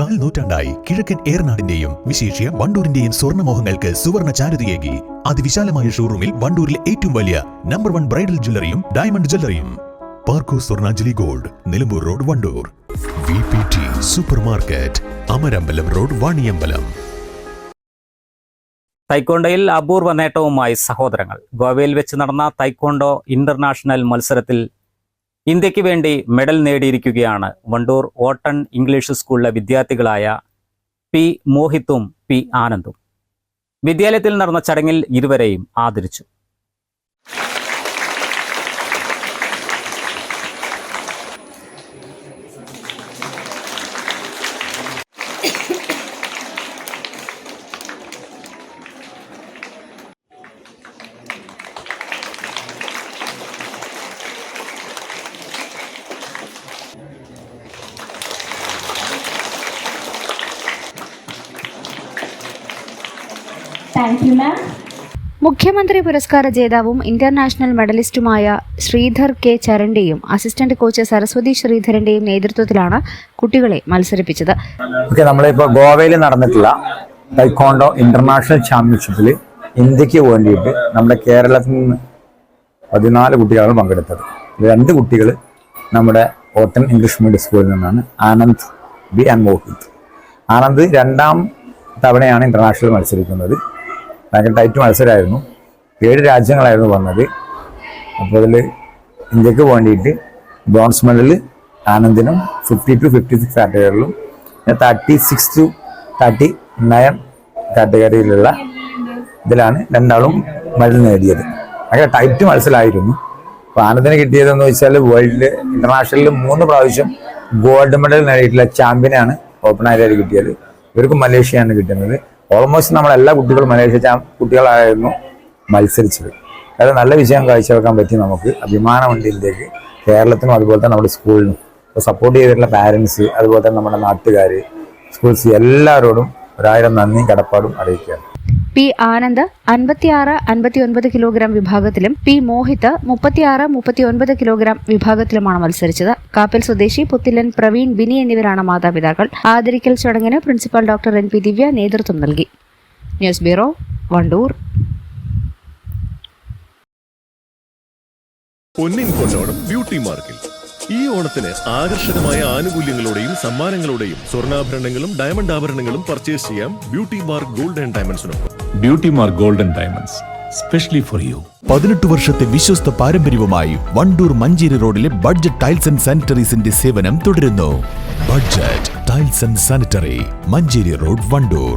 കാൽ നൂറ്റാണ്ടായി കിഴക്കൻ ഏറനാടിന്റെയും വിശേഷ്യ വണ്ടൂരിന്റെയും സ്വർണമോഹങ്ങൾക്ക് സുവർണ ചാരുതയേകി. അതിവിശാലമായ ഷോറൂമിൽ വണ്ടൂരിലെ ഏറ്റവും വലിയ നമ്പർ വൺ ബ്രൈഡൽ ജ്വല്ലറിയും diamond ജ്വല്ലറിയും. Parco Swarnanjali gold Nilambur road Wandoor. V P T supermarket Amarambalam road Vaniyambalam. തൈക്കോണ്ടയിൽ അപൂർവ നേട്ടവുമായി സഹോദരങ്ങൾ. ഗോവയിൽ വെച്ച് നടന്ന തൈക്കോണ്ടോ ഇന്റർനാഷണൽ മത്സരത്തിൽ ഇന്ത്യയ്ക്ക് വേണ്ടി മെഡൽ നേടിയിരിക്കുകയാണ് വണ്ടൂർ ഓട്ടൺ ഇംഗ്ലീഷ് സ്കൂളിലെ വിദ്യാർത്ഥികളായ പി മോഹിത്തും പി ആനന്ദും. വിദ്യാലയത്തിൽ നടന്ന ചടങ്ങിൽ ഇരുവരെയും ആദരിച്ചു. Thank യു മാം മുഖ്യമന്ത്രി പുരസ്കാര ജേതാവും ഇന്റർനാഷണൽ മെഡലിസ്റ്റുമായ ശ്രീധർ കെ ചരന്റെയും അസിസ്റ്റന്റ് കോച്ച് സരസ്വതി ശ്രീധരന്റെയും നേതൃത്വത്തിലാണ് കുട്ടികളെ മത്സരിപ്പിച്ചത്. ഓക്കെ നമ്മളിപ്പോൾ ഗോവയിൽ നടന്നിട്ടുള്ള ടൈക്കോണ്ടോ ഇന്റർനാഷണൽ ചാമ്പ്യൻഷിപ്പിൽ ഇന്ത്യയ്ക്ക് വേണ്ടിയിട്ട് നമ്മുടെ കേരളത്തിൽ നിന്ന് പതിനാല് കുട്ടികളാണ് പങ്കെടുത്തത്. രണ്ട് കുട്ടികൾ നമ്മുടെ ഓട്ടൻ ഇംഗ്ലീഷ് മീഡിയം സ്കൂളിൽ നിന്നാണ് ആനന്ദ് ബി ആൻഡ് മോഹിത്. ആനന്ദ് രണ്ടാം തവണയാണ് ഇന്റർനാഷണൽ മത്സരിക്കുന്നത്. ഭയങ്കര ടൈറ്റ് മത്സരമായിരുന്നു. ഏഴ് രാജ്യങ്ങളായിരുന്നു വന്നത്. അപ്പോൾ അതിൽ ഇന്ത്യയ്ക്ക് വേണ്ടിയിട്ട് ബ്രോൺസ് മെഡൽ ആനന്ദിനും ഫിഫ്റ്റി ടു ഫിഫ്റ്റി സിക്സ് കാറ്റഗറിയിലും പിന്നെ thirty six to thirty nine കാറ്റഗറിയിലുള്ള ഇതിലാണ് രണ്ടാളും മെഡൽ നേടിയത്. ഭയങ്കര ടൈറ്റ് മത്സരമായിരുന്നു. അപ്പോൾ ആനന്ദിന് കിട്ടിയതെന്ന് വെച്ചാൽ വേൾഡിൽ ഇന്റർനാഷണലിൽ മൂന്ന് പ്രാവശ്യം ഗോൾഡ് മെഡൽ നേടിയിട്ടുള്ള ചാമ്പ്യനാണ് ഓപ്പൺ ആയിട്ട് കിട്ടിയത്. ഇവർക്ക് മലേഷ്യയാണ് കിട്ടുന്നത്. ഓൾമോസ്റ്റ് നമ്മൾ എല്ലാ കുട്ടികളും മലേഷ്യ കുട്ടികളായിരുന്നു മത്സരിച്ചത്. അതായത് നല്ല വിജയം കാഴ്ചവെക്കാൻ പറ്റി നമുക്ക്. അഭിമാനമുണ്ട് ഇന്ത്യയ്ക്ക് കേരളത്തിനും അതുപോലെ തന്നെ നമ്മുടെ സ്കൂളിനും ഇപ്പോൾ സപ്പോർട്ട് ചെയ്തിട്ടുള്ള പാരൻസ് അതുപോലെ തന്നെ നമ്മുടെ നാട്ടുകാർ സ്കൂൾസ് എല്ലാവരോടും ഒരായിരം നന്ദിയും കടപ്പാടും അറിയിക്കുകയാണ്. പി ആനന്ദ് അൻപത്തിയാറ് അൻപത്തിയൊൻപത് കിലോഗ്രാം വിഭാഗത്തിലും പി മോഹിത് മുപ്പത്തിയാറ് മുപ്പത്തിയൊൻപത് കിലോഗ്രാം വിഭാഗത്തിലുമാണ് മത്സരിച്ചത്. കാപ്പൽ സ്വദേശി പുത്തില്ലൻ പ്രവീൺ ബിനി എന്നിവരാണ് മാതാപിതാക്കൾ. ആദരിക്കൽ ചടങ്ങിന് principal doctor N P Divya നേതൃത്വം നൽകി. News bureau Wandoor. പൊന്നിൻ കൊണ്ടോണം ബ്യൂട്ടി മാർക്കിൽ. ഈ ഓണത്തിന് ആകർഷകമായ ആനുകൂല്യങ്ങളോടെയും സമ്മാനങ്ങളോടെയും സ്വർണാഭരണങ്ങളും ഡയമണ്ട് ആഭരണങ്ങളും പർച്ചേസ് ചെയ്യാം ബ്യൂട്ടി മാർക്ക് ഗോൾഡ് ആൻഡ് ഡയമണ്ട്സിനൊപ്പം. Beauty mark golden diamonds specially for you പതിനെട്ട് വർഷത്തെ വിശ്വസ്ത പാരമ്പര്യവുമായി വണ്ടൂർ മഞ്ചേരി റോഡിലെ ബഡ്ജറ്റ് ടൈൽസ് ആൻഡ് സാനിറ്ററീസിന്റെ സേവനം തുടരുന്നു. Budget tiles and sanitary Manjeri road Wandoor.